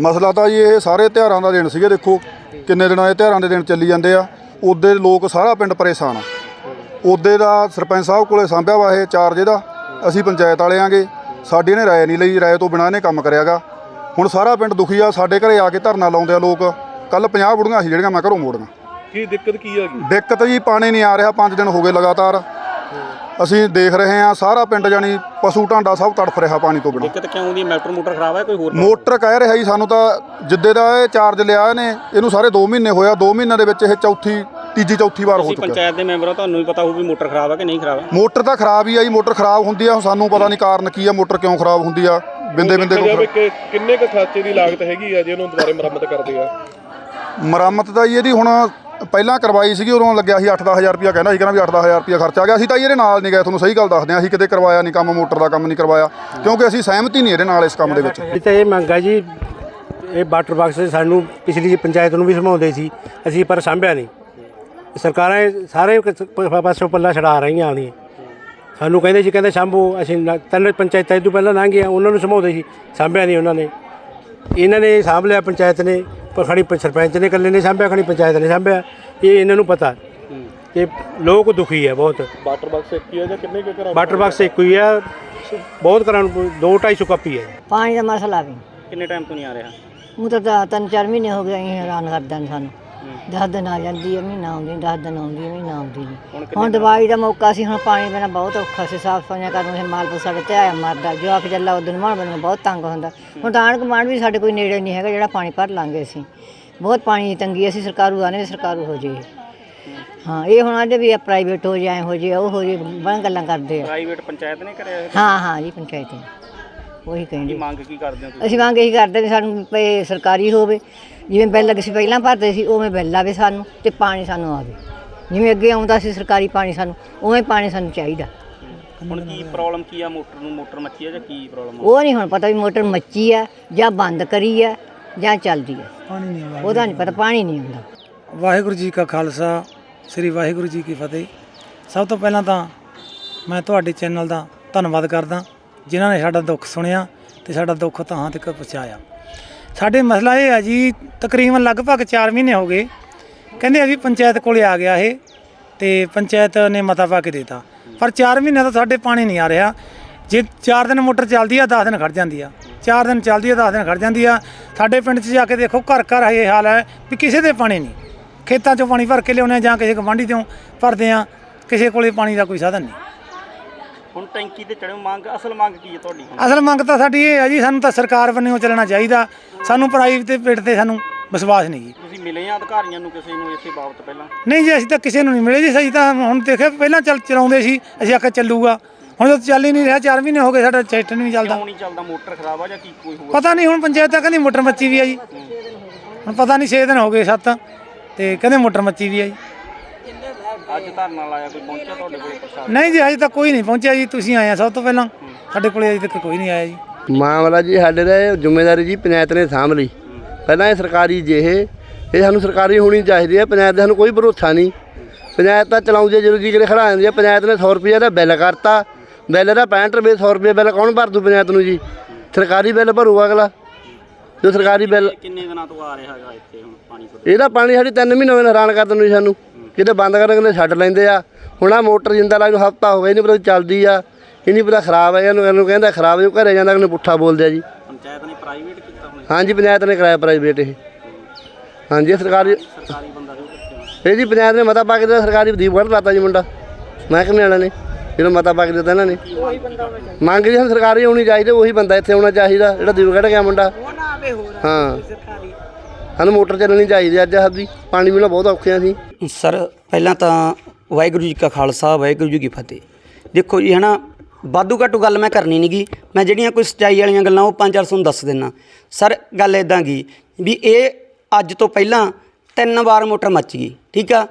ਮਸਲਾ ਤਾਂ ਜੀ ਇਹ ਸਾਰੇ ਤਿਉਹਾਰਾਂ ਦਾ ਦਿਨ ਸੀਗੇ ਦੇਖੋ। ਕਿੰਨੇ ਦਿਨਾਂ ਇਹ ਤਿਉਹਾਰਾਂ ਦੇ ਦਿਨ ਚੱਲੀ ਜਾਂਦੇ ਆ। ਉਹਦੇ ਲੋਕ ਸਾਰਾ ਪਿੰਡ ਪਰੇਸ਼ਾਨ ਆ। ਉਹਦੇ ਦਾ ਸਰਪੰਚ ਸਾਹਿਬ ਕੋਲੇ ਸਾਂਭਿਆ ਵਾ ਇਹ ਚਾਰਜ ਇਹਦਾ। ਅਸੀਂ ਪੰਚਾਇਤ ਵਾਲੇ ਆਂਗੇ। ਸਾਡੀ ਨੇ ਰਾਏ ਨਹੀਂ ਲਈ ਰਾਏ ਤੋਂ ਬਿਨਾਂ ਇਹਨੇ ਕੰਮ ਕਰਿਆਗਾ। ਹੁਣ ਸਾਰਾ ਪਿੰਡ ਦੁਖੀ ਆ ਸਾਡੇ ਘਰੇ ਆ ਕੇ ਧਰਨਾ ਲਾਉਂਦੇ ਆ ਲੋਕ। ਕੱਲ 50 ਬੁੜੀਆਂ ਸੀ ਜਿਹੜੀਆਂ ਮੈਂ ਘਰੋਂ ਮੋੜੀਆਂ। ਕੀ ਦਿੱਕਤ ਕੀ ਹੈਗੀ ਦਿੱਕਤ ਜੀ ਪਾਣੀ ਨਹੀਂ ਆ ਰਿਹਾ 5 ਦਿਨ ਹੋ ਗਏ ਲਗਾਤਾਰ। ਅਸੀਂ ਦੇਖ ਰਹੇ ਹਾਂ ਸਾਰਾ ਪਿੰਡ ਜਾਨੀ ਪਸ਼ੂ ਢਾਂਡਾ ਸਭ ਤੜਫ ਰਿਹਾ ਪਾਣੀ ਤੋਂ ਬਿਨਾਂ। ਦਿੱਕਤ ਕਿਉਂ ਆਉਂਦੀ ਹੈ ਮੋਟਰ ਮੋਟਰ ਖਰਾਬ ਹੈ ਕੋਈ ਹੋਰ ਮੋਟਰ ਕਹਿ ਰਿਹਾ ਜੀ ਸਾਨੂੰ ਤਾਂ ਜਿੱਦੇ ਦਾ ਇਹ ਚਾਰਜ ਲਿਆ ਇਹਨੇ ਇਹਨੂੰ ਸਾਰੇ 2 ਮਹੀਨੇ ਹੋਇਆ 2 ਮਹੀਨਿਆਂ ਦੇ ਵਿੱਚ ਇਹ ਚੌਥੀ ਤੀਜੀ ਚੌਥੀ ਵਾਰ ਹੋ ਤੁਸੀਂ ਚੁੱਕਾ ਪੰਚਾਇਤ ਦੇ ਮੈਂਬਰ ਹੋ ਤੁਹਾਨੂੰ ਵੀ ਪਤਾ ਹੋਊ ਵੀ ਮੋਟਰ ਖਰਾਬ ਹੈ ਕਿ ਨਹੀਂ ਖਰਾਬ ਹੈ। ਮੋਟਰ ਤਾਂ ਖਰਾਬ ਹੀ ਆ ਜੀ ਮੋਟਰ ਖਰਾਬ ਹੁੰਦੀ ਆ ਹੁਣ ਸਾਨੂੰ ਪਤਾ ਨਹੀਂ ਕਾਰਨ ਕੀ ਆ ਮੋਟਰ ਕਿਉਂ ਖਰਾਬ ਹੁੰਦੀ ਆ ਬਿੰਦੇ ਬਿੰਦੇ ਦੇਖਿਆ ਨੂੰ ਜਾਵੇ ਕਿ ਕਿੰਨੇ ਕੁ ਖਰਚੇ ਦੀ ਲਾਗਤ ਹੈਗੀ ਆ ਜੇ ਉਹਨੂੰ ਦੁਬਾਰੇ ਮੁਰੰਮਤ ਕਰਦੇ ਆ? ਮੁਰੰਮਤ ਤਾਂ ਜੀ ਇਹਦੀ ਹੁਣ ਪਹਿਲਾਂ ਕਰਵਾਈ ਸੀਗੀ, ਉਦੋਂ ਲੱਗਿਆ ਸੀ 8-10000 ਰੁਪਇਆ, ਕਹਿੰਦਾ ਸੀ ਕਹਿੰਦਾ ਵੀ 8-10000 ਰੁਪਇਆ ਖਰਚਾ ਆ ਗਿਆ। ਅਸੀਂ ਤਾਂ ਇਹਦੇ ਨਾਲ ਨਹੀਂ ਗਏ, ਤੁਹਾਨੂੰ ਸਹੀ ਗੱਲ ਦੱਸਦੇ ਹਾਂ, ਅਸੀਂ ਕਿਤੇ ਕਰਵਾਇਆ ਨਹੀਂ, ਕੰਮ ਮੋਟਰ ਦਾ ਕੰਮ ਨਹੀਂ ਕਰਵਾਇਆ, ਕਿਉਂਕਿ ਅਸੀਂ ਸਹਿਮਤੀ ਨਹੀਂ ਇਹਦੇ ਨਾਲ ਇਸ ਕੰਮ ਦੇ ਵਿੱਚ। ਇਹ ਤਾਂ ਇਹ ਮੰਗ ਹੈ ਜੀ, ਇਹ ਵਾਟਰ ਬਾਕਸ ਸਾਨੂੰ ਪਿਛਲੀ ਪੰਚਾਇਤ ਨੂੰ ਵੀ ਸਮਾਉਂਦੇ ਸੀ, ਅਸੀਂ ਪਰ ਸਾਂਭਿਆ ਨਹੀਂ। ਸਰਕਾਰਾਂ ਸਾਰੇ ਪਾਸੋਂ ਪੱਲਾ ਛਡਾ ਰਹੀਆਂ ਆਉਣੀ ਸਾਨੂੰ ਕਹਿੰਦੇ ਸੀ, ਕਹਿੰਦੇ ਸਾਂਭੋ, ਅਸੀਂ ਨਾ- ਤਿੰਨ ਪੰਚਾਇਤਾਂ ਤੋਂ ਪਹਿਲਾਂ ਲੰਘ ਗਈਆਂ, ਉਹਨਾਂ ਨੂੰ ਸਮਾਉਂਦੇ ਸੀ, ਸਾਂਭਿਆ ਨਹੀਂ ਉਹਨਾਂ ਨੇ। ਇਹਨਾਂ ਨੇ ਸਾਂਭ ਲਿਆ ਪੰਚਾਇਤ ਨੇ ਪਰ ਖੜੀ ਸਰਪੰਚ ਨੇ ਇਕੱਲੇ ਨੇ ਸਾਂਭਿਆ ਖੜੀ ਪੰਚਾਇਤ ਨੇ ਸਾਂਭਿਆ। ਇਹ ਇਹਨਾਂ ਨੂੰ ਪਤਾ। ਤੇ ਲੋਕ ਦੁਖੀ ਹੈ ਬਹੁਤ। ਵਾਟਰ ਬਾਕਸ ਇੱਕ ਹੀ ਆ ਜਾਂ ਕਿੰਨੇ ਕੁ ਘਰਾਂ ਵਾਟਰ ਬਾਕਸ ਇੱਕ ਹੀ ਆ। ਬਹੁਤ ਘਰਾਂ ਨੂੰ ਦੋ ਢਾਈ ਸੌ ਕਾਪੀ ਹੈ ਪਾਣੀ ਦਾ ਮਸਲਾ ਵੀ। ਕਿੰਨੇ ਟਾਈਮ ਤੋਂ ਨਹੀਂ ਆ ਰਿਹਾ? ਉਹ ਤਾਂ ਤਿੰਨ ਚਾਰ ਮਹੀਨੇ ਹੋ ਗਏ ਅਸੀਂ ਹੈਰਾਨ ਕਰਦਾ ਸਾਨੂੰ। ਦਸ ਦਿਨ ਆ ਜਾਂਦੀ ਹੈ ਮਹੀਨਾ ਆਉਂਦੀ ਦਸ ਦਿਨ ਆਉਂਦੀ ਹੈ ਮਹੀਨਾ ਆਉਂਦੀ ਨਹੀਂ ਹੁਣ ਦਵਾਈ ਦਾ ਮੌਕਾ ਸੀ ਹੁਣ ਪਾਣੀ ਬਿਨਾ ਬਹੁਤ ਔਖਾ ਸੀ ਸਾਫ਼ ਸਫਾਈਆਂ ਕਰਨ ਨੂੰ ਮਾਲਪੁਰ ਸਾਡੇ ਤੇ ਆਇਆ ਮਰਦਾ ਜੋ ਆਖ ਚੱਲਾ ਉਦੋਂ ਮਾਣ ਬਣ ਬਹੁਤ ਤੰਗ ਹੁੰਦਾ। ਹੁਣ ਤਾਂ ਆਣ ਕਮਾਂਡ ਵੀ ਸਾਡੇ ਕੋਈ ਨੇੜੇ ਨਹੀਂ ਹੈਗਾ ਜਿਹੜਾ ਪਾਣੀ ਭਰ ਲਾਂਗੇ ਅਸੀਂ। ਬਹੁਤ ਪਾਣੀ ਦੀ ਤੰਗੀ ਅਸੀਂ ਸਰਕਾਰੂ ਆਨੇ ਸਰਕਾਰੂ ਹੋ ਜੇ ਹਾਂ। ਇਹ ਹੁਣ ਆਦੇ ਵੀ ਪ੍ਰਾਈਵੇਟ ਹੋ ਜਾਏ ਹੋ ਜੇ ਉਹ ਹੋ ਜੇ ਬਣ ਗੱਲਾਂ ਕਰਦੇ ਆ। ਪ੍ਰਾਈਵੇਟ ਪੰਚਾਇਤ ਨੇ ਕਰਿਆ ਇਹ? ਹਾਂ ਹਾਂ ਜੀ ਪੰਚਾਇਤ ਨੇ। ਉਹੀ ਕੀ ਕਹਿੰਦੇ ਮੰਗ ਕੀ ਕਰਦੇ ਹੋ ਤੁਸੀਂ? ਅਸੀਂ ਮੰਗ ਇਹੀ ਕਰਦੇ ਵੀ ਸਾਨੂੰ ਪਏ ਸਰਕਾਰੀ ਹੋਵੇ ਜਿਵੇਂ ਬਿੱਲ ਅਸੀਂ ਪਹਿਲਾਂ ਭਰਦੇ ਸੀ ਉਵੇਂ ਬਿੱਲ ਆਵੇ ਸਾਨੂੰ ਤੇ ਪਾਣੀ ਸਾਨੂੰ ਆਵੇ। ਜਿਵੇਂ ਅੱਗੇ ਆਉਂਦਾ ਸੀ ਸਰਕਾਰੀ ਪਾਣੀ ਸਾਨੂੰ ਉਵੇਂ ਪਾਣੀ ਸਾਨੂੰ ਚਾਹੀਦਾ। ਹੁਣ ਕੀ ਪ੍ਰੋਬਲਮ ਕੀ ਆ ਮੋਟਰ ਨੂੰ? ਮੋਟਰ ਮੱਚੀ ਹੈ ਜਾਂ ਕੀ ਪ੍ਰੋਬਲਮ ਉਹ ਨਹੀਂ ਹੁਣ ਪਤਾ ਵੀ ਮੋਟਰ ਮੱਚੀ ਆ ਜਾਂ ਬੰਦ ਕਰੀ ਆ ਜਾਂ ਚੱਲਦੀ ਆ। ਪਾਣੀ ਨਹੀਂ ਆਉਂਦਾ। ਉਹਦਾ ਨਹੀਂ ਪਤਾ ਪਾਣੀ ਨਹੀਂ ਆਉਂਦਾ। ਵਾਹਿਗੁਰੂ ਜੀ ਕਾ ਖਾਲਸਾ ਸ੍ਰੀ ਵਾਹਿਗੁਰੂ ਜੀ ਕੀ ਫਤਿਹ। ਸਭ ਤੋਂ ਪਹਿਲਾਂ ਤਾਂ ਮੈਂ ਤੁਹਾਡੇ ਚੈਨਲ ਦਾ ਧੰਨਵਾਦ ਕਰਦਾ। ਜਿਨ੍ਹਾਂ ਨੇ ਸਾਡਾ ਦੁੱਖ ਸੁਣਿਆ ਤੇ ਸਾਡਾ ਦੁੱਖ ਤਾਂ ਤੱਕ ਪਹੁੰਚਾਇਆ। ਸਾਡੇ ਮਸਲਾ ਇਹ ਹੈ ਜੀ, ਤਕਰੀਬਨ ਲਗਭਗ 4 ਮਹੀਨੇ ਹੋ ਗਏ। ਕਹਿੰਦੇ ਅਸੀਂ ਪੰਚਾਇਤ ਕੋਲੇ ਆ ਗਿਆ ਇਹ ਤੇ ਪੰਚਾਇਤ ਨੇ ਮਤਾ ਪਾ ਕੇ ਦਿੱਤਾ। ਪਰ 4 ਮਹੀਨੇ ਤੋਂ ਸਾਡੇ ਪਾਣੀ ਨਹੀਂ ਆ ਰਿਹਾ। ਜੇ 4 ਦਿਨ ਮੋਟਰ ਚੱਲਦੀ ਆ 10 ਦਿਨ ਖੜ ਜਾਂਦੀ ਆ। 4 ਦਿਨ ਚੱਲਦੀ ਆ 10 ਦਿਨ ਖੜ ਜਾਂਦੀ ਆ। ਸਾਡੇ ਪਿੰਡ 'ਚ ਜਾ ਕੇ ਦੇਖੋ, ਘਰ ਘਰ ਇਹ ਹਾਲ ਹੈ ਵੀ ਕਿਸੇ ਦੇ ਪਾਣੀ ਨਹੀਂ। ਖੇਤਾਂ 'ਚੋਂ ਪਾਣੀ ਭਰ ਕੇ ਲਿਆਉਂਦੇ ਆ ਜਾਂ ਕਿਸੇ ਗਵਾਂਢੀ ਤੋਂ ਭਰਦੇ ਆ, ਕਿਸੇ ਕੋਲੇ ਪਾਣੀ ਦਾ ਕੋਈ ਸਾਧਨ ਨਹੀਂ। ਹੁਣ ਟੈਂਕੀ ਤੇ ਚੜਿਓ ਮੰਗ ਅਸਲ ਮੰਗ ਕੀ ਹੈ ਤੁਹਾਡੀ ਹੁਣ? ਅਸਲ ਮੰਗ ਤਾਂ ਸਾਡੀ ਇਹ ਹੈ ਜੀ ਸਾਨੂੰ ਤਾਂ ਸਰਕਾਰ ਵੱਲੋਂ ਚੱਲਣਾ ਚਾਹੀਦਾ। ਸਾਨੂੰ ਪ੍ਰਾਈਵੇਟ ਤੇ ਤੇ ਸਾਨੂੰ ਵਿਸ਼ਵਾਸ ਨਹੀਂ ਜੀ। ਤੁਸੀਂ ਮਿਲੇ ਆ ਅਧਿਕਾਰੀਆਂ ਨੂੰ ਕਿਸੇ ਨੂੰ ਇਸੇ ਬਾਬਤ ਪਹਿਲਾਂ? ਨਹੀਂ ਜੀ ਅਸੀਂ ਤਾਂ ਕਿਸੇ ਨੂੰ ਨਹੀਂ ਮਿਲੇ ਜੀ ਅਸੀਂ ਤਾਂ ਹੁਣ ਦੇਖਿਆ ਪਹਿਲਾਂ ਚੱਲ ਚਲਾਉਂਦੇ ਸੀ ਅਸੀਂ ਆਖਿਆ ਚੱਲੂਗਾ। ਹੁਣ ਤਾਂ ਚੱਲ ਹੀ ਨਹੀਂ ਰਿਹਾ 4 ਮਹੀਨੇ ਹੋ ਗਏ ਸਾਡਾ ਚੈਟ ਨਹੀਂ ਚੱਲਦਾ। ਕਿਉਂ ਨਹੀਂ ਚੱਲਦਾ ਮੋਟਰ ਖਰਾਬ ਆ ਜਾਂ ਕੀ ਕੋਈ ਹੋਰ? ਪਤਾ ਨਹੀਂ ਹੁਣ ਪੰਚਾਇਤ ਤਾਂ ਕਹਿੰਦੀ ਮੋਟਰ ਮੱਚੀ ਵੀ ਆ ਜੀ। ਹੁਣ ਪਤਾ ਨਹੀਂ 6 ਦਿਨ ਹੋ ਗਏ 7 ਤੇ ਕਹਿੰਦੇ ਮੋਟਰ ਮੱਚੀ ਵੀ ਆ ਜੀ। ਅੱਜ ਧਰਨਾ ਲਾਇਆ ਕੋਈ ਪਹੁੰਚਿਆ ਤੁਹਾਡੇ ਕੋਲ ਪ੍ਰਸ਼ਾਸਨ ਨਹੀਂ ਜੀ ਅਜੇ ਤੱਕ ਕੋਈ ਨਹੀਂ ਪਹੁੰਚਿਆ ਜੀ ਤੁਸੀਂ ਆਏ ਆ ਸਭ ਤੋਂ ਪਹਿਲਾਂ। ਸਾਡੇ ਕੋਲੇ ਅਜੇ ਤੱਕ ਕੋਈ ਨਹੀਂ ਆਇਆ ਜੀ। ਮਾਮਲਾ ਜੀ ਸਾਡੇ ਦਾ ਇਹ ਜ਼ਿੰਮੇਵਾਰੀ ਜੀ ਪੰਚਾਇਤ ਨੇ ਸਾਂਭ ਲਈ। ਪਹਿਲਾਂ ਇਹ ਸਰਕਾਰੀ ਜੇ ਇਹ ਸਾਨੂੰ ਸਰਕਾਰੀ ਹੋਣੀ ਚਾਹੀਦੀ ਹੈ ਪੰਚਾਇਤ ਦਾ ਸਾਨੂੰ ਕੋਈ ਭਰੋਸਾ ਨਹੀਂ। ਪੰਚਾਇਤ ਤਾਂ ਚਲਾਉਂਦੀ ਜਦੋਂ ਜੀ ਕਿਤੇ ਖੜਾ ਜਾਂਦੀ ਹੈ ਪੰਚਾਇਤ ਨੇ 100 ਰੁਪਏ ਦਾ ਬਿੱਲ ਕਰਤਾ। ਬਿੱਲ ਦਾ 65 ਰੁਪਏ 100 ਰੁਪਏ ਬਿੱਲ ਕੌਣ ਭਰ ਦੂ ਪੰਚਾਇਤ ਨੂੰ ਜੀ? ਸਰਕਾਰੀ ਬਿੱਲ ਭਰੂਗਾ ਅਗਲਾ। ਜੋ ਸਰਕਾਰੀ ਬਿੱਲ ਕਿੰਨੇ ਦਿਨਾਂ ਤੋਂ ਆ ਰਿਹਾ ਹੈਗਾ ਇੱਥੇ ਹੁਣ ਪਾਣੀ ਇਹਦਾ ਪਾਣੀ ਸਾਡੀ 3 ਮਹੀਨੇ ਹੋਏ ਹੈਰਾਨ ਕਰ ਦਿੰਦੇ ਸਾਨੂੰ। ਕਿਤੇ ਬੰਦ ਕਰਨ ਕਹਿੰਦੇ ਛੱਡ ਲੈਂਦੇ ਆ। ਹੁਣ ਆ ਮੋਟਰ ਜਿੰਦਾ ਲਾ ਨੂੰ ਹਫਤਾ ਹੋ ਗਿਆ ਇਹਨੂੰ ਪਤਾ ਚੱਲਦੀ ਆ। ਇਹ ਨਹੀਂ ਪਤਾ ਖਰਾਬ ਹੈ ਇਹਨੂੰ ਇਹਨੂੰ ਕਹਿੰਦਾ ਖਰਾਬ ਹੈ ਉਹ ਘਰੇ ਜਾਂਦਾ ਇਹਨੂੰ ਪੁੱਠਾ ਬੋਲਦੇ ਆ ਜੀ। ਪੰਚਾਇਤ ਨੇ ਪ੍ਰਾਈਵੇਟ ਕੀਤਾ ਹੁਣ ਹਾਂਜੀ ਪੰਚਾਇਤ ਨੇ ਕਰਾਇਆ ਪ੍ਰਾਈਵੇਟ ਇਹ। ਹਾਂਜੀ ਸਰਕਾਰੀ ਬੰਦਾ ਇਹ ਜੀ ਪੰਚਾਇਤ ਨੇ ਮਤਾ ਪਾ ਕੇ ਦਿੱਤਾ ਸਰਕਾਰੀ ਵਦੀਪ ਕੱਢ ਲਾਤਾ ਜੀ ਮੁੰਡਾ। ਮਹਿਕਮੇ ਵਾਲਿਆਂ ਨੇ ਜਦੋਂ ਮਤਾ ਪਾ ਕੇ ਦਿੱਤਾ ਇਹਨਾਂ ਨੇ। ਮੰਗ ਜੀ ਸਾਨੂੰ ਸਰਕਾਰੀ ਹੋਣੀ ਚਾਹੀਦੀ ਉਹੀ ਬੰਦਾ ਇੱਥੇ ਆਉਣਾ ਚਾਹੀਦਾ ਜਿਹੜਾ ਦੀਪ ਕੱਢ ਗਿਆ ਮੁੰਡਾ। ਹਾਂ। ਸਾਨੂੰ ਮੋਟਰ ਚੱਲਣੀ ਚਾਹੀਦੀ ਅੱਜ ਸਾਡੀ, ਪਾਣੀ ਮਿਲਣਾ ਬਹੁਤ ਔਖੇ ਸੀ। ਸਰ, ਪਹਿਲਾਂ ਤਾਂ ਵਾਹਿਗੁਰੂ ਜੀ ਕਾ ਖਾਲਸਾ, ਵਾਹਿਗੁਰੂ ਜੀ ਕੀ ਫਤਿਹ। ਦੇਖੋ ਜੀ, ਹਨਾ, ਵਾਧੂ ਘਾਟੂ ਗੱਲ ਮੈਂ ਕਰਨੀ ਨਹੀਂਗੀ ਮੈਂ ਜਿਹੜੀਆਂ ਕੋਈ ਸਚਾਈ ਵਾਲੀਆਂ ਗੱਲਾਂ, ਉਹ ਪੰਜ ਚਾਰ ਤੁਹਾਨੂੰ ਦੱਸ ਦਿੰਨਾ। ਸਰ, ਗੱਲ ਇਦਾਂ ਗੀ, ਵੀ ਇਹ ਅੱਜ ਤੋਂ ਪਹਿਲਾਂ ਤਿੰਨ ਵਾਰ ਮੋਟਰ ਮੱਚ ਗਈ, ਠੀਕ ਆ?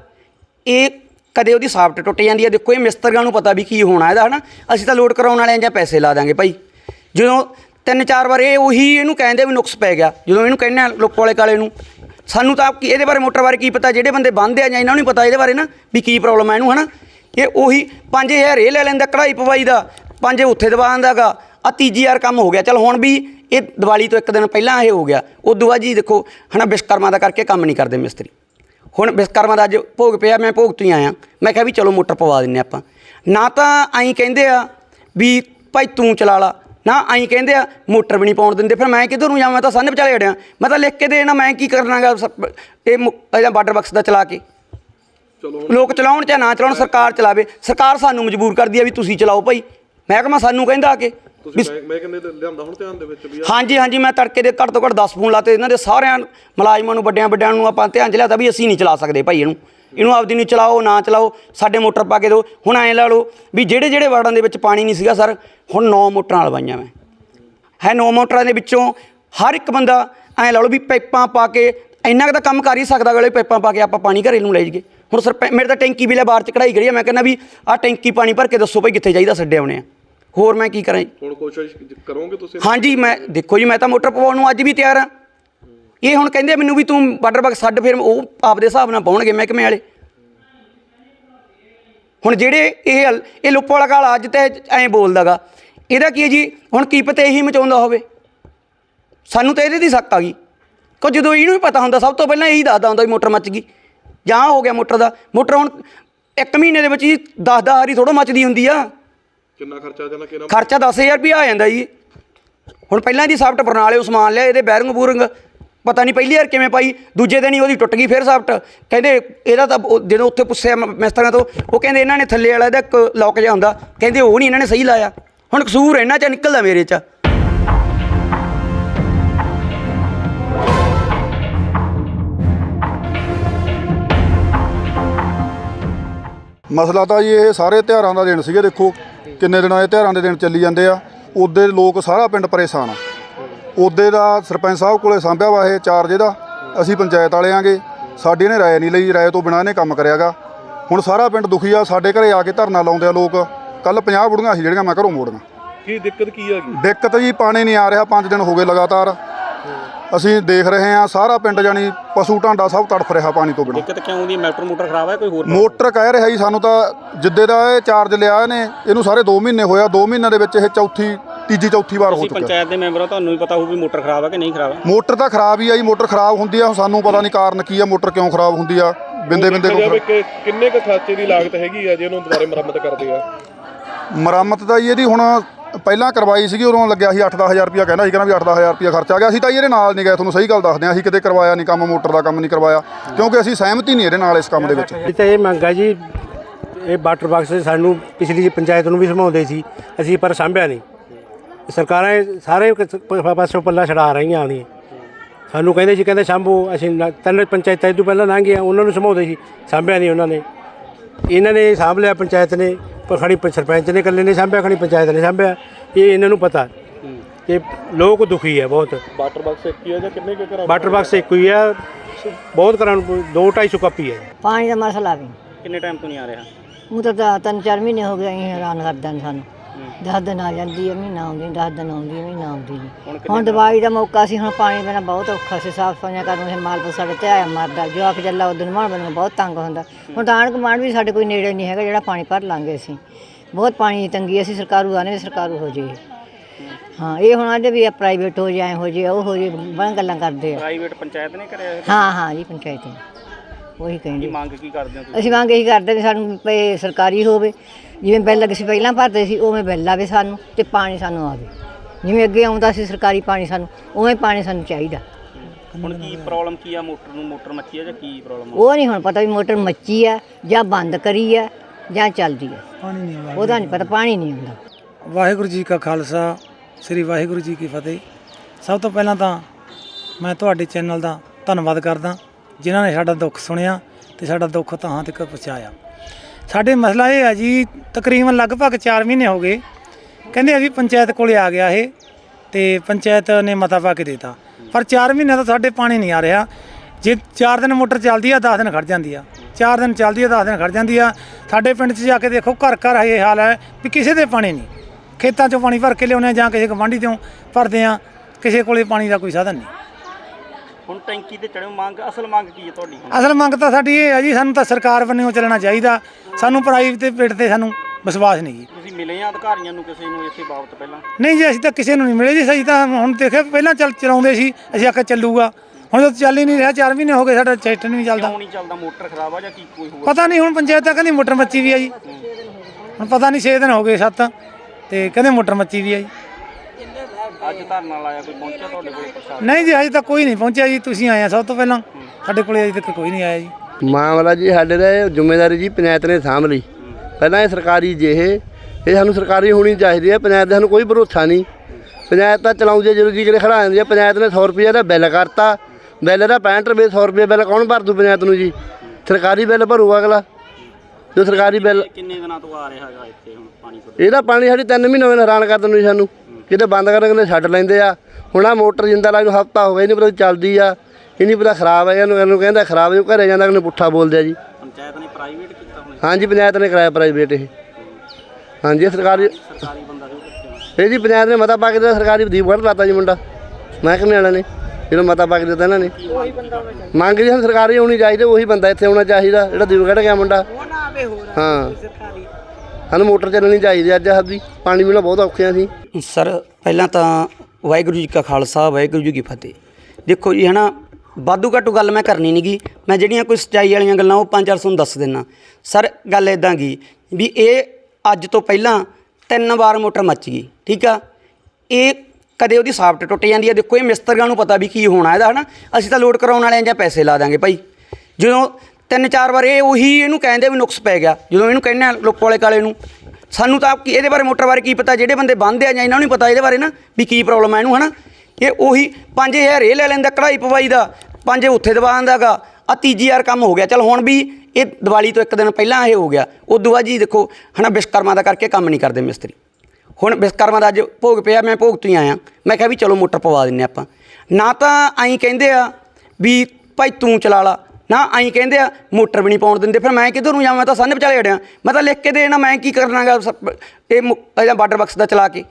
ਇਹ ਕਦੇ ਉਹਦੀ ਸਾਫਟ ਟੁੱਟ ਜਾਂਦੀ ਹੈ ਦੇਖੋ, ਇਹ ਮਿਸਤਰੀਆਂ ਨੂੰ ਪਤਾ ਵੀ ਕੀ ਹੋਣਾ ਇਹਦਾ, ਹਨਾ? ਅਸੀਂ ਤਾਂ ਲੋਡ ਕਰਾਉਣ ਵਾਲਿਆਂ ਜਾਂ ਪੈਸੇ ਲਾ ਦਾਂਗੇ ਭਾਈ। ਜਦੋਂ ਤਿੰਨ ਚਾਰ ਵਾਰ ਇਹ ਉਹੀ ਇਹਨੂੰ ਕਹਿੰਦੇ ਵੀ ਨੁਕਸ ਪੈ ਗਿਆ, ਜਦੋਂ ਇਹਨੂੰ ਕਹਿੰਦੇ ਆ ਲੋਕ ਵਾਲੇ ਕਾਲੇ ਨੂੰ। ਸਾਨੂੰ ਤਾਂ ਕੀ ਇਹਦੇ ਬਾਰੇ ਮੋਟਰ ਬਾਰੇ ਕੀ ਪਤਾ, ਜਿਹੜੇ ਬੰਦੇ ਬੰਦੇ ਆ ਜਾਂ ਇਹਨਾਂ ਨੂੰ ਪਤਾ, ਇਹਦੇ ਬਾਰੇ ਨਾ ਵੀ ਕੀ ਪ੍ਰੋਬਲਮ ਆ ਇਹਨੂੰ, ਹਨਾ? ਇਹ ਉਹੀ 5000 ਇਹ ਲੈ ਲੈਂਦਾ ਕਢਾਈ ਪਵਾਈ ਦਾ, ਪੰਜ ਉੱਥੇ ਦਵਾ ਆਂਦਾਗਾ ਆ ਤੀਜੀ ਯਾਰ ਕੰਮ ਹੋ ਗਿਆ। ਚਲ ਹੁਣ ਵੀ ਇਹ ਦੀਵਾਲੀ ਤੋਂ ਇੱਕ ਦਿਨ ਪਹਿਲਾਂ ਇਹ ਹੋ ਗਿਆ। ਉਦੋਂ ਬਾਅਦ ਜੀ ਦੇਖੋ, ਹਨਾ ਵਿਸ਼ਕਰਮਾ ਦਾ ਕਰਕੇ ਕੰਮ ਨਹੀਂ ਕਰਦੇ ਮਿਸਤਰੀ। ਹੁਣ ਵਿਸ਼ਕਰਮਾ ਦਾ ਅੱਜ ਭੋਗ ਪਿਆ, ਮੈਂ ਭੋਗ ਤੋਂ ਹੀ ਆਇਆ। ਮੈਂ ਕਿਹਾ ਵੀ ਚਲੋ ਮੋਟਰ ਪਵਾ ਦਿੰਨੇ ਆਪਾਂ। ਨਾ ਤਾਂ ਐਂ ਕਹਿੰਦੇ ਆ ਵੀ ਭਾਈ ਤੂੰ ਚਲਾ ਲਾ ਨਾ ਐਂ ਕਹਿੰਦੇ ਆ ਮੋਟਰ ਵੀ ਨਹੀਂ ਪਾਉਣ ਦਿੰਦੇ। ਫਿਰ ਮੈਂ ਕਿੱਧਰ ਨੂੰ ਜਾਵਾਂ? ਮੈਂ ਤਾਂ ਸੰਨ ਵਿਚਾਲੇ ਅੜਿਆ ਮੈਂ ਤਾਂ ਲਿਖ ਕੇ ਦੇਣਾ ਮੈਂ ਕੀ ਕਰਨਾਗਾ ਇਹ ਇਹਦਾ ਵਾਟਰ ਬਕਸ ਦਾ ਚਲਾ ਕੇ। ਚਲੋ ਲੋਕ ਚਲਾਉਣ ਚਾਹੇ ਨਾ ਚਲਾਉਣ ਸਰਕਾਰ ਚਲਾਵੇ। ਸਰਕਾਰ ਸਾਨੂੰ ਮਜਬੂਰ ਕਰਦੀ ਆ ਵੀ ਤੁਸੀਂ ਚਲਾਓ ਭਾਈ। ਮਹਿਕਮਾ ਸਾਨੂੰ ਕਹਿੰਦਾ ਆ ਕੇ। ਵੀ ਤੁਸੀਂ ਮੈਂ ਮੈਂ ਕਹਿੰਦੇ ਲਿਆਂਦਾ ਹੁਣ ਧਿਆਨ ਦੇ ਵਿੱਚ ਵੀ ਆਹ ਹਾਂਜੀ ਹਾਂਜੀ ਮੈਂ ਤੜਕੇ ਦੇ ਘੱਟ ਤੋਂ ਘੱਟ 10 ਫੋਨ ਲਾਤੇ। ਇਹਨਾਂ ਦੇ ਸਾਰਿਆਂ ਮੁਲਾਜ਼ਮਾਂ ਨੂੰ ਵੱਡਿਆਂ ਵੱਡਿਆਂ ਨੂੰ ਆਪਾਂ ਧਿਆਨ ਚ ਲਿਆਤਾ ਵੀ ਅਸੀਂ ਨਹੀਂ ਚਲਾ ਸਕਦੇ ਭਾਈ ਇਹਨੂੰ। ਇਹਨੂੰ ਆਪਦੀ ਨੂੰ ਚਲਾਓ ਨਾ ਚਲਾਓ ਸਾਡੇ ਮੋਟਰ ਪਾ ਕੇ ਦਿਓ। ਹੁਣ ਐਂ ਲਾ ਲਓ ਵੀ ਜਿਹੜੇ ਜਿਹੜੇ ਵਾਰਡਾਂ ਦੇ ਵਿੱਚ ਪਾਣੀ ਨਹੀਂ ਸੀਗਾ ਸਰ ਹੁਣ 9 ਮੋਟਰਾਂ ਲਵਾਈਆਂ ਮੈਂ। ਹੈ 9 ਮੋਟਰਾਂ ਦੇ ਵਿੱਚੋਂ ਹਰ ਇੱਕ ਬੰਦਾ ਐਂ ਲਾ ਲਓ ਵੀ ਪਾਈਪਾਂ ਪਾ ਕੇ ਇੰਨਾ ਕੁ ਤਾਂ ਕੰਮ ਕਰ ਹੀ ਸਕਦਾ ਵੇਲੇ ਪਾਈਪਾਂ ਪਾ ਕੇ ਆਪਾਂ ਪਾਣੀ ਘਰੇ ਨੂੰ ਲੈ ਜਾਈਏ। ਹੁਣ ਸਰ ਮੇਰੇ ਤਾਂ ਟੈਂਕੀ ਵੀ ਲੈ ਬਾਹਰ ਚ ਕਢਾਈ ਕਰੀ ਆ। ਮੈਂ ਕਹਿੰਦਾ ਵੀ ਆਹ ਟੈਂਕੀ ਪਾਣੀ ਭਰ ਕੇ ਦੱਸੋ ਭਾਈ ਕਿੱਥੇ ਚਾਹੀਦਾ ਛੱਡੇ ਆਉਣੇ ਆ। ਹੋਰ ਮੈਂ ਕੀ ਕਰਾਂ ਜੀ? ਹੁਣ ਕੋਸ਼ਿਸ਼ ਕਰੋਗੇ ਤੁਸੀਂ? ਹਾਂਜੀ ਮੈਂ ਦੇਖੋ ਜੀ ਮੈਂ ਤਾਂ ਮੋਟਰ ਪਵਾਉਣ ਨੂੰ ਅੱਜ ਵੀ ਤਿਆਰ ਹਾਂ ਇਹ ਹੁਣ ਕਹਿੰਦੇ ਮੈਨੂੰ ਵੀ ਤੂੰ ਵਾਟਰ ਬਕਸ ਛੱਡ ਫਿਰ ਉਹ ਆਪਦੇ ਹਿਸਾਬ ਨਾਲ ਪਾਉਣਗੇ ਮਹਿਕਮੇ ਵਾਲੇ। ਹੁਣ ਜਿਹੜੇ ਇਹ ਇਹ ਲੁੱਪ ਵਾਲਾ ਕਾਲਾ ਅੱਜ ਤੇ ਐਂ ਬੋਲਦਾਗਾ। ਇਹਦਾ ਕੀ ਹੈ ਜੀ? ਹੁਣ ਕੀ ਪਤਾ ਇਹੀ ਮਚਾਉਂਦਾ ਹੋਵੇ। ਸਾਨੂੰ ਤਾਂ ਇਹਦੇ ਦੀ ਸ਼ੱਕ ਆ ਗਈ। ਕੋ ਜਦੋਂ ਇਹਨੂੰ ਵੀ ਪਤਾ ਹੁੰਦਾ ਸਭ ਤੋਂ ਪਹਿਲਾਂ ਇਹੀ ਦੱਸਦਾ ਹੁੰਦਾ ਵੀ ਮੋਟਰ ਮੱਚ ਗਈ। ਜਾਂ ਹੋ ਗਿਆ ਮੋਟਰ ਦਾ। ਮੋਟਰ ਹੁਣ ਇੱਕ ਮਹੀਨੇ ਦੇ ਵਿੱਚ ਜੀ 10 10 ਵਾਰੀ ਥੋੜਾ ਮੱਚਦੀ ਹੁੰਦੀ ਆ। ਕਿੰਨਾ ਖਰਚਾ ਜਾਣਾ ਕਿੰਨਾ ਖਰਚਾ 10000 ਰੁਪਇਆ ਆ ਜਾਂਦਾ ਜੀ। ਹੁਣ ਪਹਿਲਾਂ ਦੀ ਸਾਫਟ ਬਰਨਾਲੇ ਉਹ ਸਮਾਨ ਲਿਆ ਇਹਦੇ ਬੈਰਿੰਗ ਬੂਰਿੰਗ ਪਤਾ ਨਹੀਂ ਪਹਿਲੀ ਵਾਰ ਕਿਵੇਂ ਪਾਈ, ਦੂਜੇ ਦਿਨ ਹੀ ਉਹਦੀ ਟੁੱਟ ਗਈ ਫਿਰ ਸਾਫਟ ਕਹਿੰਦੇ ਇਹਦਾ ਤਾਂ ਉਹ- ਜਦੋਂ ਉੱਥੇ ਪੁੱਛਿਆ ਮ- ਮਿਸਤਰੀਆਂ ਤੋਂ, ਉਹ ਕਹਿੰਦੇ ਇਹਨਾਂ ਨੇ ਥੱਲੇ ਵਾਲਾ ਇਹਦਾ ਇੱਕ ਲੋਕ ਜਿਹਾ ਹੁੰਦਾ। ਕਹਿੰਦੇ ਉਹ ਨਹੀਂ ਇਹਨਾਂ ਨੇ ਸਹੀ ਲਾਇਆ। ਹੁਣ ਕਸੂਰ ਇਹਨਾਂ 'ਚ ਨਿਕਲਦਾ ਮੇਰੇ 'ਚ ਮਸਲਾ ਤਾਂ ਜੀ ਇਹ ਸਾਰੇ ਤਿਉਹਾਰਾਂ ਦਾ ਦਿਨ ਸੀਗੇ, ਦੇਖੋ। ਕਿੰਨੇ ਦਿਨਾਂ ਦੇ ਤਿਉਹਾਰਾਂ ਦੇ ਦਿਨ ਚੱਲੀ ਜਾਂਦੇ ਆ। ਉਹਦੇ ਲੋਕ ਸਾਰਾ ਪਿੰਡ ਪਰੇਸ਼ਾਨ ਆ। ਉਹਦੇ ਦਾ ਸਰਪੰਚ ਸਾਹਿਬ ਕੋਲੇ ਸਾਂਭਿਆ ਵਾ ਇਹ ਚਾਰਜ ਇਹਦਾ। ਅਸੀਂ ਪੰਚਾਇਤ ਵਾਲੇ ਆਂਗੇ। ਸਾਡੀ ਇਹਨੇ ਰਾਏ ਨਹੀਂ ਲਈ ਰਾਏ ਤੋਂ ਬਿਨਾਂ ਇਹਨੇ ਕੰਮ ਕਰਿਆਗਾ। ਹੁਣ ਸਾਰਾ ਪਿੰਡ ਦੁਖੀ ਆ ਸਾਡੇ ਘਰੇ ਆ ਕੇ ਧਰਨਾ ਲਾਉਂਦੇ ਆ ਲੋਕ। ਕੱਲ 50 ਬੁੜੀਆਂ ਸੀ ਜਿਹੜੀਆਂ ਮੈਂ ਘਰੋਂ ਮੋੜੀਆਂ। ਕੀ ਦਿੱਕਤ ਕੀ ਹੈਗੀ? ਦਿੱਕਤ ਜੀ ਪਾਣੀ ਨਹੀਂ ਆ ਰਿਹਾ 5 ਦਿਨ ਹੋ ਗਏ ਲਗਾਤਾਰ। ਅਸੀਂ ਦੇਖ ਰਹੇ ਹਾਂ ਸਾਰਾ ਪਿੰਡ ਜਾਨੀ ਪਸ਼ੂ ਢਾਂਡਾ ਸਭ ਤੜਫ ਰਿਹਾ ਪਾਣੀ ਤੋਂ ਬਿਨਾਂ। ਦਿੱਕਤ ਕਿਉਂ ਆਉਂਦੀ ਹੈ? ਮੋਟਰ ਮੋਟਰ ਖਰਾਬ ਹੈ ਕੋਈ ਹੋਰ? ਮੋਟਰ ਕਹਿ ਰਿਹਾ ਜੀ ਸਾਨੂੰ ਤਾਂ ਜਿੱਦੇ ਦਾ ਇਹ ਚਾਰਜ ਲਿਆ ਇਹਨੇ ਇਹਨੂੰ ਸਾਰੇ 2 ਮਹੀਨੇ ਹੋਇਆ। 2 ਮਹੀਨਿਆਂ ਦੇ ਵਿੱਚ ਇਹ ਚੌਥੀ ਤੀਜੀ ਚੌਥੀ ਵਾਰ ਹੋ ਤੁਸੀਂ ਚੁੱਕਾ ਪੰਚਾਇਤ ਦੇ ਮੈਂਬਰ ਹੋ ਤੁਹਾਨੂੰ ਵੀ ਪਤਾ ਹੋਊ ਵੀ ਮੋਟਰ ਖਰਾਬ ਹੈ ਕਿ ਨਹੀਂ ਖਰਾਬ ਹੈ ਮੋਟਰ ਤਾਂ ਖਰਾਬ ਹੀ ਆ ਜੀ ਮੋਟਰ ਖਰਾਬ ਹੁੰਦੀ ਆ ਹੁਣ ਸਾਨੂੰ ਪਤਾ ਨਹੀਂ ਕਾਰਨ ਕੀ ਆ ਮੋਟਰ ਕਿਉਂ ਖਰਾਬ ਹੁੰਦੀ ਆ ਬਿੰਦੇ ਬਿੰਦੇ ਦੇਖਿਆ ਜਾਵੇ ਕਿ ਕਿੰਨੇ ਕੁ ਖਰਚੇ ਦੀ ਲਾਗਤ ਹੈਗੀ ਆ ਜੇ ਉਹਨੂੰ ਦੁਬਾਰੇ ਮੁਰੰਮਤ ਕਰਦੇ ਆ? ਮੁਰੰਮਤ ਦਾ ਜੀ ਇਹਦੀ ਹੁਣ ਪਹਿਲਾਂ ਕਰਵਾਈ ਸੀਗੀ ਉਦੋਂ ਲੱਗਿਆ ਸੀ 8-10000 ਰੁਪਇਆ ਕਹਿੰਦਾ ਸੀ ਕਹਿੰਦਾ ਵੀ 8-10000 ਰੁਪਇਆ ਖਰਚਾ ਆ ਗਿਆ। ਅਸੀਂ ਤਾਂ ਜੀ ਇਹਦੇ ਨਾਲ ਨਹੀਂ ਗਏ ਤੁਹਾਨੂੰ ਸਹੀ ਗੱਲ ਦੱਸਦੇ ਆ ਅਸੀਂ ਕਿਤੇ ਕਰਵਾਇਆ ਨਹੀਂ ਕੰਮ ਮੋਟਰ ਦਾ ਕੰਮ ਨਹੀਂ ਕਰਵਾਇਆ ਕਿਉਂਕਿ ਅਸੀਂ ਸਹਿਮਤੀ ਨਹੀਂ ਇਹਦੇ ਨਾਲ ਇਸ ਕੰਮ ਦੇ ਵਿੱਚ। ਇਹ ਤਾਂ ਇਹ ਮੰਗ ਹੈ ਜੀ ਇਹ ਵਾਟਰ ਬਾਕਸ ਸਾਨੂੰ ਪਿਛਲੀ ਪੰਚਾਇਤ ਨੂੰ ਵੀ ਸਮਾਉਂਦੇ ਸੀ ਅਸੀਂ ਪਰ ਸਾਂਭਿਆ ਨਹੀਂ। ਸਰਕਾਰਾਂ ਇਹ ਸਾਰੇ ਕ- ਪ- ਪਾਸੋਂ ਪੱਲਾ ਛਡਾ ਰਹੀਆਂ ਆਉਂਦੀਆਂ ਸਾਨੂੰ ਕਹਿੰਦੇ ਸੀ ਕਹਿੰਦੇ ਸਾਂਭੋ ਅਸੀਂ ਨਾ- ਤਿੰਨ ਪੰਚਾਇਤਾਂ ਇਹ ਤੋਂ ਪਹਿਲਾਂ ਲੰਘ ਗਈਆਂ ਉਹਨਾਂ ਨੂੰ ਸਮਾਉਂਦੇ ਸੀ ਸਾਂਭਿਆ ਨਹੀਂ ਉਹਨਾਂ ਨੇ। ਇਹਨਾਂ ਨੇ ਸਾਂਭ ਲਿਆ ਪੰਚਾਇਤ ਨੇ ਪਰ ਖੜੀ ਪ- ਸਰਪੰਚ ਨੇ ਇਕੱਲੇ ਨੇ ਸਾਂਭਿਆ ਖੜੀ ਪੰਚਾਇਤ ਨੇ ਸਾਂਭਿਆ। ਇਹ ਇਹਨਾਂ ਨੂੰ ਪਤਾ। ਤੇ ਲੋਕ ਦੁਖੀ ਹੈ ਬਹੁਤ। ਵਾਟਰ ਬਾਕਸ ਇੱਕ ਹੀ ਆ ਜਾਂ ਕਿੰਨੇ ਕੁ ਘਰਾਂ ਵਾਟਰ ਬਾਕਸ ਇੱਕੋ ਹੀ ਆ ਬਹੁਤ ਘਰਾਂ ਨੂੰ ਦੋ ਢਾਈ ਸੌ ਕਾਪੀ ਹੈ। ਪਾਣੀ ਦਾ ਮਸਲਾ ਵੀ। ਕਿੰਨੇ ਟਾਈਮ ਤੋਂ ਨਹੀਂ ਆ ਰਿਹਾ? ਉਹ ਤਾਂ ਤਾਂ ਤਿੰਨ ਚਾਰ ਮਹੀਨੇ ਹੋ ਗਏ ਅਸੀਂ ਹੈਰਾਨ ਕਰਦਾ ਨੇ ਸਾਨੂੰ। ਦਸ ਦਿਨ ਆ ਜਾਂਦੀ ਹੈ ਮਹੀਨਾ ਆਉਂਦੀ ਨਹੀਂ, ਦਸ ਦਿਨ ਆਉਂਦੀ ਹੈ, ਮਹੀਨਾ ਆਉਂਦੀ ਨਹੀਂ ਹੁਣ ਦਵਾਈ ਦਾ ਮੌਕਾ ਸੀ ਹੁਣ ਪਾਣੀ ਬਿਨਾ ਬਹੁਤ ਔਖਾ ਸੀ ਸਾਫ਼ ਸਫਾਈਆਂ ਕਰਨ ਨੂੰ ਮਾਲਪੁਰ ਸਾਡੇ ਤੇ ਆਇਆ ਮਰਦਾ ਜੋ ਆਖ ਚੱਲਾ ਉਦੋਂ ਮਾਣ ਬਣ ਬਹੁਤ ਤੰਗ ਹੁੰਦਾ। ਹੁਣ ਤਾਂ ਆਣ ਕਮਾਂਡ ਵੀ ਸਾਡੇ ਕੋਈ ਨੇੜੇ ਨਹੀਂ ਹੈਗਾ ਜਿਹੜਾ ਪਾਣੀ ਭਰ ਲਾਂਗੇ ਅਸੀਂ। ਬਹੁਤ ਪਾਣੀ ਦੀ ਤੰਗੀ ਅਸੀਂ ਸਰਕਾਰੂ ਆਨੇ ਸਰਕਾਰੂ ਹੋ ਜੇ ਹਾਂ ਇਹ ਹੁਣ ਆਦੇ ਵੀ ਪ੍ਰਾਈਵੇਟ ਹੋ ਜਾਏ ਹੋ ਜੇ ਉਹ ਹੋ ਜੇ ਬਣ ਗੱਲਾਂ ਕਰਦੇ ਆ। ਪ੍ਰਾਈਵੇਟ ਪੰਚਾਇਤ ਨੇ ਕਰਿਆ? ਹਾਂ ਹਾਂ ਜੀ ਪੰਚਾਇਤ ਨੇ। ਉਹੀ ਕੀ ਕਹਿੰਦੇ। ਮੰਗ ਕੀ ਕਰਦੇ ਹੋ ਤੁਸੀਂ? ਅਸੀਂ ਮੰਗ ਇਹੀ ਕਰਦੇ ਵੀ ਸਾਨੂੰ ਪਏ ਸਰਕਾਰੀ ਹੋਵੇ। ਜਿਵੇਂ ਬਿੱਲ ਅਸੀਂ ਪਹਿਲਾਂ ਭਰਦੇ ਸੀ ਉਵੇਂ ਬਿੱਲ ਆਵੇ ਸਾਨੂੰ ਤੇ ਪਾਣੀ ਸਾਨੂੰ ਆਵੇ। ਜਿਵੇਂ ਅੱਗੇ ਆਉਂਦਾ ਸੀ ਸਰਕਾਰੀ ਪਾਣੀ ਸਾਨੂੰ ਉਵੇਂ ਪਾਣੀ ਸਾਨੂੰ ਚਾਹੀਦਾ। ਹੁਣ ਕੀ ਪ੍ਰੋਬਲਮ ਕੀ ਆ ਮੋਟਰ ਨੂੰ? ਮੋਟਰ ਮੱਚੀ ਹੈ ਜਾਂ ਕੀ ਪ੍ਰੋਬਲਮ ਉਹ ਨਹੀਂ ਹੁਣ ਪਤਾ ਵੀ ਮੋਟਰ ਮੱਚੀ ਆ ਜਾਂ ਬੰਦ ਕਰੀ ਆ ਜਾਂ ਚੱਲਦੀ ਆ। ਪਾਣੀ ਨਹੀਂ ਆਉਂਦਾ। ਉਹਦਾ ਨਹੀਂ ਪਤਾ ਪਾਣੀ ਨਹੀਂ ਆਉਂਦਾ। ਵਾਹਿਗੁਰੂ ਜੀ ਕਾ ਖਾਲਸਾ ਸ੍ਰੀ ਵਾਹਿਗੁਰੂ ਜੀ ਕੀ ਫਤਿਹ। ਸਭ ਤੋਂ ਪਹਿਲਾਂ ਤਾਂ ਮੈਂ ਤੁਹਾਡੇ ਚੈਨਲ ਦਾ ਧੰਨਵਾਦ ਕਰਦਾ। ਜਿਨ੍ਹਾਂ ਨੇ ਸਾਡਾ ਦੁੱਖ ਸੁਣਿਆ ਤੇ ਸਾਡਾ ਦੁੱਖ ਤਾਂ ਤੱਕ ਪਹੁੰਚਾਇਆ। ਸਾਡੇ ਮਸਲਾ ਇਹ ਹੈ ਜੀ, ਤਕਰੀਬਨ ਲਗਭਗ 4 ਮਹੀਨੇ ਹੋ ਗਏ। ਕਹਿੰਦੇ ਅਸੀਂ ਪੰਚਾਇਤ ਕੋਲੇ ਆ ਗਿਆ ਇਹ ਤੇ ਪੰਚਾਇਤ ਨੇ ਮਤਾ ਪਾ ਕੇ ਦਿੱਤਾ। ਪਰ 4 ਮਹੀਨੇ ਤੋਂ ਸਾਡੇ ਪਾਣੀ ਨਹੀਂ ਆ ਰਿਹਾ। ਜੇ 4 ਦਿਨ ਮੋਟਰ ਚੱਲਦੀ ਆ 10 ਦਿਨ ਖੜ ਜਾਂਦੀ ਆ। 4 ਦਿਨ ਚੱਲਦੀ ਆ 10 ਦਿਨ ਖੜ ਜਾਂਦੀ ਆ। ਸਾਡੇ ਪਿੰਡ 'ਚ ਜਾ ਕੇ ਦੇਖੋ, ਘਰ ਘਰ ਇਹ ਹਾਲ ਹੈ ਵੀ ਕਿਸੇ ਦੇ ਪਾਣੀ ਨਹੀਂ। ਖੇਤਾਂ 'ਚੋਂ ਪਾਣੀ ਭਰ ਕੇ ਲਿਆਉਂਦੇ ਹਾਂ ਜਾਂ ਕਿਸੇ ਗਵਾਂਢੀ ਤੋਂ ਭਰਦੇ ਆ। ਕਿਸੇ ਕੋਲੇ ਪਾਣੀ ਦਾ ਕੋਈ ਸਾਧਨ ਨਹੀਂ। ਹੁਣ ਟੈਂਕੀ ਤੇ ਚੜ੍ਹੋ ਮੰਗ ਅਸਲ ਮੰਗ ਕੀ ਹੈ ਤੁਹਾਡੀ ਅਸਲ ਮੰਗ ਤਾਂ ਸਾਡੀ ਇਹ ਹੈ ਜੀ ਸਾਨੂੰ ਤਾਂ ਸਰਕਾਰ ਵੱਲੋਂ ਚੱਲਣਾ ਚਾਹੀਦਾ। ਸਾਨੂੰ ਪ੍ਰਾਈਵੇਟ ਤੇ ਪੇਟ ਤੇ ਸਾਨੂੰ ਵਿਸ਼ਵਾਸ ਨਹੀਂ ਜੀ। ਤੁਸੀਂ ਮਿਲੇ ਆ ਅਧਿਕਾਰੀਆਂ ਨੂੰ ਕਿਸੇ ਨੂੰ ਇਸੇ ਬਾਬਤ ਪਹਿਲਾਂ? ਨਹੀਂ ਜੀ ਅਸੀਂ ਤਾਂ ਕਿਸੇ ਨੂੰ ਨਹੀਂ ਮਿਲੇ ਜੀ ਅਸੀਂ ਤਾਂ ਹੁਣ ਦੇਖਿਆ ਪਹਿਲਾਂ ਚੱਲ ਚਲਾਉਂਦੇ ਸੀ ਅਸੀਂ ਆਖਿਆ ਚੱਲੂਗਾ। ਹੁਣ ਤਾਂ ਚੱਲ ਹੀ ਨਹੀਂ ਰਿਹਾ 4 ਮਹੀਨੇ ਹੋ ਗਏ ਸਾਡਾ ਚੈਟਨ ਨਹੀਂ ਚੱਲਦਾ। ਕਿਉਂ ਨਹੀਂ ਚੱਲਦਾ? ਮੋਟਰ ਖਰਾਬ ਆ ਜਾਂ ਕੀ ਕੋਈ ਹੋਰ? ਪਤਾ ਨਹੀਂ ਹੁਣ ਪੰਚਾਇਤ ਤਾਂ ਕਹਿੰਦੀ ਮੋਟਰ ਮੱਚੀ ਵੀ ਆ ਜੀ। ਹੁਣ ਪਤਾ ਨਹੀਂ 6 ਦਿਨ ਹੋ ਗਏ ਸੱਤ ਤੇ ਕਹਿੰਦੇ ਮੋਟਰ ਮੱਚੀ ਵੀ ਆ ਜੀ। ਅੱਜ ਧਰਨਾ ਲਾਇਆ ਕੋਈ ਪਹੁੰਚਿਆ ਤੁਹਾਡੇ ਕੋਲ ਪ੍ਰਸ਼ਾਸਨ ਨਹੀਂ ਜੀ ਅਜੇ ਤੱਕ ਕੋਈ ਨਹੀਂ ਪਹੁੰਚਿਆ ਜੀ ਤੁਸੀਂ ਆਏ ਆ ਸਭ ਤੋਂ ਪਹਿਲਾਂ। ਸਾਡੇ ਕੋਲੇ ਅਜੇ ਤੱਕ ਕੋਈ ਨਹੀਂ ਆਇਆ ਜੀ। ਮਾਮਲਾ ਜੀ ਸਾਡੇ ਦਾ ਇਹ ਜ਼ਿੰਮੇਵਾਰੀ ਜੀ ਪੰਚਾਇਤ ਨੇ ਸਾਂਭ ਲਈ। ਪਹਿਲਾਂ ਇਹ ਸਰਕਾਰੀ ਜਿਹੇ ਇਹ ਸਾਨੂੰ ਸਰਕਾਰੀ ਹੋਣੀ ਚਾਹੀਦੀ ਹੈ ਪੰਚਾਇਤ ਦਾ ਸਾਨੂੰ ਕੋਈ ਭਰੋਸਾ ਨਹੀਂ। ਪੰਚਾਇਤ ਤਾਂ ਚਲਾਉਂਦੇ ਜਦੋਂ ਜੀ ਕਿਤੇ ਖੜਾ ਜਾਂਦੀ ਹੈ ਪੰਚਾਇਤ ਨੇ 100 ਰੁਪਏ ਦਾ ਬਿੱਲ ਕਰਤਾ। ਬਿੱਲ ਦਾ 65 ਰੁਪਏ 100 ਰੁਪਏ ਬਿੱਲ ਕੌਣ ਭਰ ਦੂ ਪੰਚਾਇਤ ਨੂੰ ਜੀ? ਸਰਕਾਰੀ ਬਿੱਲ ਭਰੂਗਾ ਅਗਲਾ। ਜੋ ਸਰਕਾਰੀ ਬਿੱਲ ਕਿੰਨੇ ਦਿਨਾਂ ਤੋਂ ਆ ਰਿਹਾ ਹੈਗਾ ਇੱਥੇ ਹੁਣ ਪਾਣੀ ਤੁਹਾਡੇ? ਇਹਦਾ ਪਾਣੀ ਸਾਡੀ 3 ਮਹੀਨੇ ਹੋਏ ਹੈਰਾਨ ਕਰ ਦਿੰਦੇ ਸਾਨੂੰ। ਕਿਤੇ ਬੰਦ ਕਰਨ ਕਹਿੰਦੇ ਛੱਡ ਲੈਂਦੇ ਆ। ਹੁਣ ਆ ਮੋਟਰ ਜਿੰਦਾ ਲਾ ਨੂੰ ਹਫਤਾ ਹੋ ਗਿਆ ਨਹੀਂ ਪਤਾ ਚੱਲਦੀ ਆ। ਇਹ ਨਹੀਂ ਪਤਾ ਖਰਾਬ ਹੈ ਇਹਨੂੰ ਇਹਨੂੰ ਕਹਿੰਦਾ ਖਰਾਬ ਹੈ ਘਰੇ ਜਾਂਦਾ ਇਹਨੂੰ ਪੁੱਠਾ ਬੋਲਦੇ ਆ ਜੀ। ਪੰਚਾਇਤ ਨੇ ਪ੍ਰਾਈਵੇਟ ਕੀਤਾ ਹੁਣ ਹਾਂਜੀ ਪੰਚਾਇਤ ਨੇ ਕਰਾਇਆ ਪ੍ਰਾਈਵੇਟ ਇਹ। ਹਾਂਜੀ ਇਹ ਸਰਕਾਰੀ ਸਰਕਾਰੀ ਬੰਦਾ ਇਹ ਜੀ। ਪੰਚਾਇਤ ਨੇ ਮਤਾ ਪਾ ਕੇ ਦਿੱਤਾ ਸਰਕਾਰੀ ਵਦੀਪ ਕੱਢ ਲਾਤਾ ਜੀ ਮੁੰਡਾ। ਮਹਿਕਮੇ ਵਾਲਿਆਂ ਨੇ ਜਦੋਂ ਮਤਾ ਪਾ ਕੇ ਦਿੱਤਾ ਇਹਨਾਂ ਨੇ। ਮੰਗ ਜੀ ਸਾਨੂੰ ਸਰਕਾਰੀ ਹੋਣੀ ਚਾਹੀਦੀ ਉਹੀ ਬੰਦਾ ਇੱਥੇ ਹੋਣਾ ਚਾਹੀਦਾ ਜਿਹੜਾ ਦੀਪ ਕੱਢ ਗਿਆ ਮੁੰਡਾ। ਹਾਂ। ਸਾਨੂੰ ਮੋਟਰ ਚੱਲਣੀ ਚਾਹੀਦੀ ਅੱਜ ਸਾਡੀ, ਪਾਣੀ ਮਿਲਣਾ ਬਹੁਤ ਔਖੇ ਸੀ। ਸਰ, ਪਹਿਲਾਂ ਤਾਂ ਵਾਹਿਗੁਰੂ ਜੀ ਕਾ ਖਾਲਸਾ, ਵਾਹਿਗੁਰੂ ਜੀ ਕੀ ਫਤਿਹ। ਦੇਖੋ ਜੀ, ਹਨਾ, ਵਾਧੂ ਘਾਟੂ ਗੱਲ ਮੈਂ ਕਰਨੀ ਨਹੀਂਗੀ ਮੈਂ ਜਿਹੜੀਆਂ ਕੋਈ ਸੱਚਾਈ ਵਾਲੀਆਂ ਗੱਲਾਂ ਉਹ ਪੰਜ ਚਾਰ ਤੁਹਾਨੂੰ ਦੱਸ ਦਿੰਨਾ। ਸਰ, ਗੱਲ ਇਦਾਂ ਗੀ ਵੀ ਇਹ ਅੱਜ ਤੋਂ ਪਹਿਲਾਂ ਤਿੰਨ ਵਾਰ ਮੋਟਰ ਮੱਚ ਗਈ, ਠੀਕ ਆ? ਇਹ ਕਦੇ ਉਹਦੀ ਸਾਫਟ ਟੁੱਟ ਜਾਂਦੀ ਹੈ ਦੇਖੋ, ਇਹ ਮਿਸਤਰੀਆਂ ਨੂੰ ਪਤਾ ਵੀ ਕੀ ਹੋਣਾ ਇਹਦਾ, ਹਨਾ? ਅਸੀਂ ਤਾਂ ਲੋਡ ਕਰਾਉਣ ਵਾਲਿਆਂ ਜਾਂ ਪੈਸੇ ਲਾ ਦਾਂਗੇ ਭਾਈ। ਜਦੋਂ ਤਿੰਨ ਚਾਰ ਵਾਰ ਇਹ ਉਹੀ ਇਹਨੂੰ ਕਹਿੰਦੇ ਵੀ ਨੁਕਸ ਪੈ ਗਿਆ। ਜਦੋਂ ਇਹਨੂੰ ਕਹਿੰਦੇ ਆ ਲੋਕ ਵਾਲੇ ਕਾਲੇ ਨੂੰ, ਸਾਨੂੰ ਤਾਂ ਕੀ ਇਹਦੇ ਬਾਰੇ ਮੋਟਰ ਬਾਰੇ ਕੀ ਪਤਾ? ਜਿਹੜੇ ਬੰਦੇ ਬੰਦੇ ਆ ਜਾਂ ਇਹਨਾਂ ਨੂੰ ਨਹੀਂ ਪਤਾ, ਇਹਦੇ ਬਾਰੇ ਨਾ ਵੀ ਕੀ ਪ੍ਰੋਬਲਮ ਹੈ ਇਹਨੂੰ, ਹਨਾ? ਇਹ ਉਹੀ 5000 ਇਹ ਲੈ ਲੈਂਦਾ ਕਢਾਈ ਪਵਾਈ ਦਾ, ਪੰਜ ਉੱਥੇ ਦਵਾ ਆਂਦਾਗਾ ਆ ਤੀਜੀ ਵਾਰ ਕੰਮ ਹੋ ਗਿਆ। ਚਲ ਹੁਣ ਵੀ ਇਹ ਦੀਵਾਲੀ ਤੋਂ ਇੱਕ ਦਿਨ ਪਹਿਲਾਂ ਇਹ ਹੋ ਗਿਆ। ਉਦੋਂ ਬਾਅਦ ਜੀ ਦੇਖੋ, ਹਨਾ ਵਿਸ਼ਕਰਮਾ ਦਾ ਕਰਕੇ ਕੰਮ ਨਹੀਂ ਕਰਦੇ ਮਿਸਤਰੀ। ਹੁਣ ਵਿਸ਼ਕਰਮਾ ਦਾ ਅੱਜ ਭੋਗ ਪਿਆ, ਮੈਂ ਭੋਗ ਤੋਂ ਹੀ ਆਇਆ। ਮੈਂ ਕਿਹਾ ਵੀ ਚਲੋ ਮੋਟਰ ਪਵਾ ਦਿੰਨੇ ਆਪਾਂ। ਨਾ ਤਾਂ ਐਂ ਕਹਿੰਦੇ ਆ ਵੀ ਭਾਈ ਤੂੰ ਚਲਾ ਲਾ। ਨਾ ਐਂ ਕਹਿੰਦੇ ਆ ਮੋਟਰ ਵੀ ਨਹੀਂ ਪਾਉਣ ਦਿੰਦੇ। ਫਿਰ ਮੈਂ ਕਿੱਧਰ ਨੂੰ ਜਾਵਾਂ? ਮੈਂ ਤਾਂ ਸੰਨ ਵਿਚਾਲੇ ਅੜਿਆ ਮੈਂ ਤਾਂ ਲਿਖ ਕੇ ਦੇਣਾ ਮੈਂ ਕੀ ਕਰਨਾਗਾ? ਇਹ ਇਹਦਾ ਬਾਰਡਰ ਬਕਸ ਦਾ ਚਲਾ ਕੇ।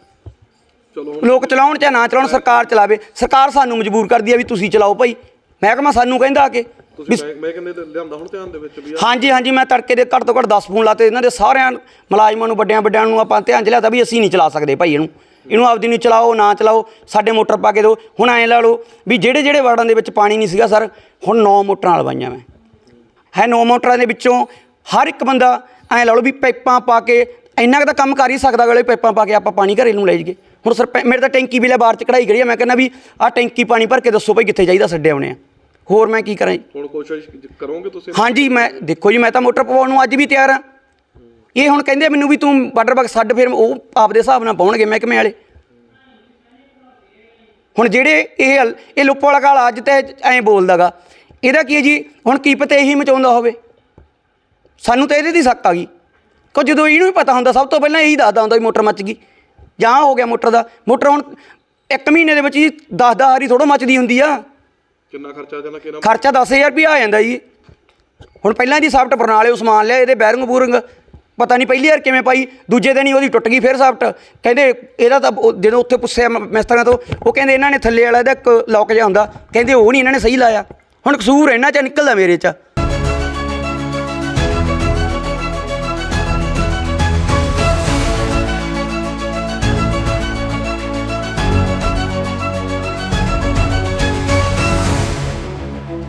ਲੋਕ ਚਲਾਉਣ ਚਾਹੇ ਨਾ ਚਲਾਉਣ ਸਰਕਾਰ ਚਲਾਵੇ। ਸਰਕਾਰ ਸਾਨੂੰ ਮਜਬੂਰ ਕਰਦੀ ਆ ਵੀ ਤੁਸੀਂ ਚਲਾਓ ਭਾਈ। ਮਹਿਕਮਾ ਸਾਨੂੰ ਕਹਿੰਦਾ ਆ ਕੇ। ਵੀ ਤੁਸੀਂ ਮੈਂ ਕਹਿੰਦੇ ਲਿਆਂਦਾ ਹੁਣ ਧਿਆਨ ਦੇ ਵਿੱਚ ਵੀ ਹਾਂਜੀ ਹਾਂਜੀ ਮੈਂ ਤੜਕੇ ਦੇ ਘੱਟ ਤੋਂ ਘੱਟ 10 ਫੋਨ ਲਾਤੇ। ਇਹਨਾਂ ਦੇ ਸਾਰਿਆਂ ਮੁਲਾਜ਼ਮਾਂ ਨੂੰ ਵੱਡਿਆਂ ਵੱਡਿਆਂ ਨੂੰ ਆਪਾਂ ਧਿਆਨ ਚ ਲਿਆਤਾ ਵੀ ਅਸੀਂ ਨਹੀਂ ਚਲਾ ਸਕਦੇ ਭਾਈ ਇਹਨੂੰ। ਇਹਨੂੰ ਆਪਦੀ ਨੂੰ ਚਲਾਓ ਨਾ ਚਲਾਓ ਸਾਡੇ ਮੋਟਰ ਪਾ ਕੇ ਦਿਓ। ਹੁਣ ਐਂ ਲਾ ਲਓ ਵੀ ਜਿਹੜੇ ਜਿਹੜੇ ਵਾਰਡਾਂ ਦੇ ਵਿੱਚ ਪਾਣੀ ਨਹੀਂ ਸੀਗਾ ਸਰ ਹੁਣ 9 ਮੋਟਰਾਂ ਲਵਾਈਆਂ ਮੈਂ। ਹੈ 9 ਮੋਟਰਾਂ ਦੇ ਵਿੱਚੋਂ ਹਰ ਇੱਕ ਬੰਦਾ ਐਂ ਲਾ ਲਓ ਵੀ ਪਾਈਪਾਂ ਪਾ ਕੇ ਇੰਨਾ ਕੁ ਤਾਂ ਕੰਮ ਕਰ ਹੀ ਸਕਦਾ ਅਗਲੇ ਪਾਈਪਾਂ ਪਾ ਕੇ ਆਪਾਂ ਪਾਣੀ ਘਰੇ ਨੂੰ ਲੈ ਜਾਈਏ। ਹੁਣ ਸਰ ਮੇਰੇ ਤਾਂ ਟੈਂਕੀ ਵੀ ਲੈ ਬਾਹਰ ਚ ਕਢਾਈ ਕਰੀ ਆ ਮੈਂ ਕਹਿੰਦਾ ਵੀ ਆਹ ਟੈਂਕੀ ਪਾਣੀ ਭਰ ਕੇ ਦੱਸੋ ਭਾਈ ਕਿੱਥੇ ਚਾਹੀਦਾ ਛੱਡੇ ਆਉਣੇ ਆ। ਹੋਰ ਮੈਂ ਕੀ ਕਰਾਂ ਜੀ? ਹੁਣ ਕੋਸ਼ਿਸ਼ ਕਰੋਗੇ ਤੁਸੀਂ? ਹਾਂਜੀ ਮੈਂ ਦੇਖੋ ਜੀ ਮੈਂ ਤਾਂ ਮੋਟਰ ਪਵਾਉਣ ਨੂੰ ਅੱਜ ਵੀ ਤਿਆਰ ਆ। ਇਹ ਹੁਣ ਕਹਿੰਦੇ ਮੈਨੂੰ ਵੀ ਤੂੰ ਵਾਟਰ ਬਕਸ ਛੱਡ ਫਿਰ ਉਹ ਆਪਦੇ ਹਿਸਾਬ ਨਾਲ ਪਾਉਣਗੇ ਮਹਿਕਮੇ ਵਾਲੇ। ਹੁਣ ਜਿਹੜੇ ਇਹ ਇਹ ਲੁੱਪ ਵਾਲਾ ਕਾਲਾ ਅੱਜ ਤੇ ਐਂ ਬੋਲਦਾਗਾ। ਇਹਦਾ ਕੀ ਹੈ ਜੀ? ਹੁਣ ਕੀ ਪਤਾ ਇਹੀ ਮਚਾਉਂਦਾ ਹੋਵੇ? ਸਾਨੂੰ ਤਾਂ ਇਹਦੇ ਦੀ ਸੱਕ ਆ ਗਈ। ਕੋ ਜਦੋਂ ਇਹਨੂੰ ਵੀ ਪਤਾ ਹੁੰਦਾ ਸਭ ਤੋਂ ਪਹਿਲਾਂ ਇਹੀ ਦੱਸਦਾ ਹੁੰਦਾ ਵੀ ਮੋਟਰ ਮੱਚ ਗਈ। ਜਾਂ ਹੋ ਗਿਆ ਮੋਟਰ ਦਾ। ਮੋਟਰ ਹੁਣ ਇੱਕ ਮਹੀਨੇ ਦੇ ਵਿੱਚ ਜੀ 10 10 ਵਾਰੀ ਥੋੜਾ ਮੱਚਦੀ ਹੁੰਦੀ ਆ। ਕਿੰਨਾ ਖਰਚਾ ਜਾਣਾ ਕਿੰਨਾ ਖਰਚਾ 10000 ਰੁਪਏ ਆ ਜਾਂਦਾ ਜੀ। ਹੁਣ ਪਹਿਲਾਂ ਦੀ ਸਾਫਟ ਬਰਨਾਲੇ ਸਮਾਨ ਲਿਆ ਇਹਦੇ ਬੈਰਿੰਗ ਬੂਰਿੰਗ। ਪਤਾ ਨਹੀਂ ਪਹਿਲੀ ਵਾਰ ਕਿਵੇਂ ਪਾਈ, ਦੂਜੇ ਦਿਨ ਹੀ ਉਹਦੀ ਟੁੱਟ ਗਈ ਫਿਰ ਸਾਫਟ ਕਹਿੰਦੇ ਇਹਦਾ ਤਾਂ ਉਹ ਜਦੋਂ ਉੱਥੇ ਪੁੱਛਿਆ ਮ- ਮਿਸਤਰੀਆਂ ਤੋਂ, ਉਹ ਕਹਿੰਦੇ ਇਹਨਾਂ ਨੇ ਥੱਲੇ ਵਾਲਾ ਇਹਦਾ ਇੱਕ ਲੌਕ ਜਿਹਾ ਹੁੰਦਾ, ਕਹਿੰਦੇ ਉਹ ਨਹੀਂ ਇਹਨਾਂ ਨੇ ਸਹੀ ਲਾਇਆ। ਹੁਣ ਕਸੂਰ ਇਹਨਾਂ 'ਚ ਨਿਕਲਦਾ ਮੇਰੇ 'ਚ।